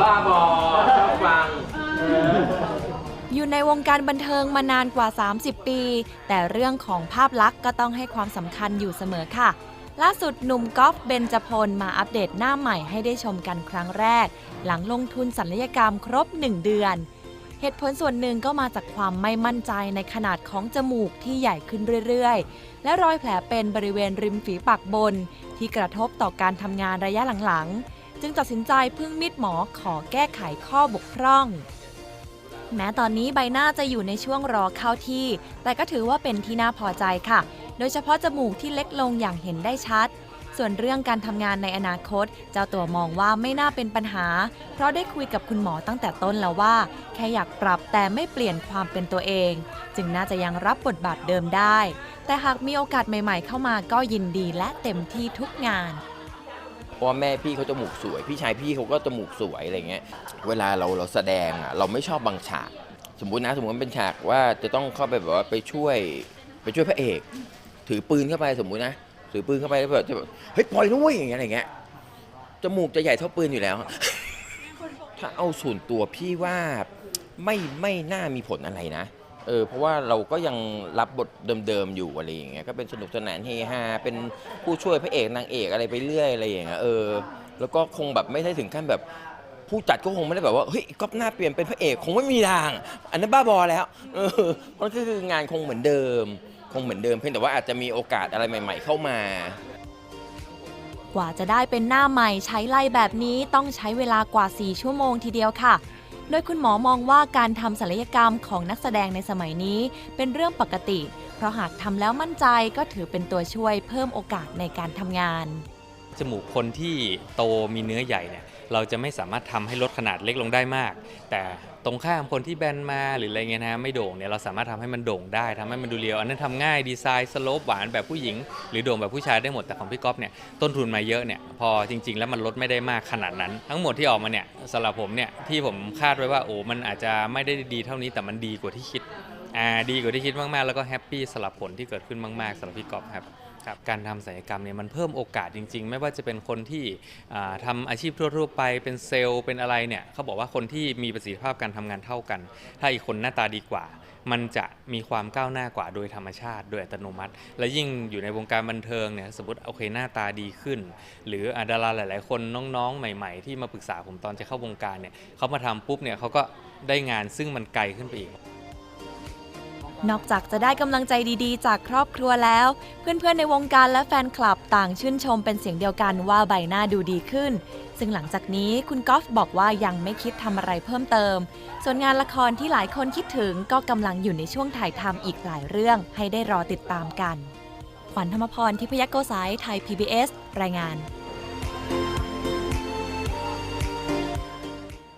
บ้าบอชอบฟัง อยู่ในวงการบันเทิงมานานกว่า 30 ปี แต่เรื่องของภาพลักษณ์ก็ต้องให้ความสำคัญอยู่เสมอค่ะ ล่าสุดหนุ่มกอล์ฟเบนจพลมาอัปเดตหน้าใหม่ให้ได้ชมกันครั้งแรก หลังลงทุนศัลยกรรมครบ 1 เดือน เหตุผลส่วนหนึ่งก็มาจากความไม่มั่นใจในขนาดของจมูกที่ใหญ่ขึ้นเรื่อยๆ และรอยแผลเป็นบริเวณริมฝีปากบน ที่กระทบต่อการทำงานระยะหลังๆ จึงตัดสินใจพึ่งมิดหมอขอแก้ไขข้อบกพร่อง แม้ตอนนี้ใบหน้าจะอยู่ในช่วงรอเข้าที่ แต่ก็ถือว่าเป็นที่น่าพอใจค่ะ โดยเฉพาะจมูกที่เล็กลงอย่างเห็นได้ชัด ส่วนเรื่องการทำงานในอนาคต เจ้าตัวมองว่าไม่น่าเป็นปัญหา เพราะได้คุยกับคุณหมอตั้งแต่ต้นแล้วว่า แค่อยากปรับแต่ไม่เปลี่ยนความเป็นตัวเอง จึงน่าจะยังรับบทบาทเดิมได้ แต่หากมีโอกาสใหม่ ๆ เข้ามาก็ยินดีและเต็มที่ทุกงาน เพราะว่าแม่พี่เขาจมูกสวย พี่ชายพี่เขาก็จมูกสวยอะไรเงี้ยเวลาเราเราแสดงอะเราไม่ชอบบางฉาก สมมตินะสมมติเป็นฉากว่าจะต้องเข้าไปแบบว่าไปช่วยไปช่วยพระเอก ถือปืนเข้าไปสมมุตินะถือปืนเข้าไปแล้วแบบจะแบบเฮ้ยปล่อยนุ้ยอย่างเงี้ยอะไรเงี้ยจมูกจะใหญ่เท่าปืนอยู่แล้ว ถ้าเอาส่วนตัวพี่ว่าไม่ไม่น่ามีผลอะไรนะ เออเพราะว่าเราก็ยังรับบทเดิมๆอยู่อะไรอย่างเงี้ยก็เป็นสนุกสนานเฮฮาเป็นผู้ช่วยพระเอกนางเอกอะไรไปเรื่อยอะไรอย่างเงี้ยเออแล้วก็คงแบบไม่ได้ถึงขั้นแบบผู้จัดก็คงไม่ได้แบบว่าเฮ้ยก๊อปหน้าเปลี่ยนเป็นพระเอกคงไม่มีทาง อันนั้นบ้าบอแล้วเออมันก็คืองานคงเหมือนเดิม คงเหมือนเดิมเพียงแต่ว่าอาจจะมีโอกาสอะไรใหม่ ๆ เข้ามา กว่าจะได้เป็นหน้าใหม่ใช้ไล่แบบนี้ต้องใช้เวลากว่า 4 ชั่วโมงทีเดียวค่ะ โดยคุณหมอมองว่าการทำศัลยกรรมของนักแสดงในสมัยนี้เป็นเรื่องปกติ เพราะหากทำแล้วมั่นใจก็ถือเป็นตัวช่วยเพิ่มโอกาสในการทำงาน จมูกคนที่โตมีเนื้อใหญ่เนี่ยเราจะไม่สามารถทำให้ลดขนาดเล็กลงได้มาก แต่ตรงข้ามคนที่แบนมาหรืออะไรเงี้ยนะไม่โด่งเนี่ยเราสามารถทำให้มันโด่งได้ทำให้มันดูเรียวอันนั้นทำง่ายดีไซน์สโลปหวานแบบผู้หญิง หรือโด่งแบบผู้ชายได้หมดแต่ของพี่ก๊อฟเนี่ยต้นทุนมาเยอะเนี่ยพอจริง ๆ แล้วมันลดไม่ได้มากขนาดนั้น ทั้งหมดที่ออกมาเนี่ยสำหรับผมเนี่ยที่ผมคาดไว้ว่าโอ้มันอาจจะไม่ได้ดีเท่านี้แต่มันดีกว่าที่คิดอ่าดีกว่าที่คิดมากๆแล้วก็แฮปปี้สำหรับผลที่เกิดขึ้นมากๆสำหรับพี่ก๊อฟครับ การทำศัลยกรรมเนี่ยมันเพิ่มโอกาสจริง ๆ ไม่ว่าจะเป็นคนที่ทำอาชีพทั่วๆไปเป็นเซลล์เป็นอะไรเนี่ยเขาบอกว่าคนที่มีประสิทธิภาพการทำงานเท่ากัน ถ้าอีกคนหน้าตาดีกว่ามันจะมีความก้าวหน้ากว่าโดยธรรมชาติโดยอัตโนมัติ และยิ่งอยู่ในวงการบันเทิงเนี่ยสมมติโอเคหน้าตาดีขึ้น หรืออดาราหลาย ๆ คนน้องๆ ใหม่ ๆ ที่มาปรึกษาผมตอนจะเข้าวงการเนี่ยเขามาทำปุ๊บเนี่ยเขาก็ได้งานซึ่งมันไกลขึ้นไปอีก นอกจากจะได้กำลังใจดีๆ จากครอบครัวแล้ว เพื่อนๆในวงการและแฟนคลับต่างชื่นชมเป็นเสียงเดียวกันว่าใบหน้าดูดีขึ้น ซึ่งหลังจากนี้คุณกอล์ฟบอกว่ายังไม่คิดทำอะไรเพิ่มเติม ส่วนงานละครที่หลายคนคิดถึงก็กำลังอยู่ในช่วงถ่ายทำอีกหลายเรื่องให้ได้รอติดตามกัน ขวัญธรรมพรทิพยโกสายไทย PBS รายงาน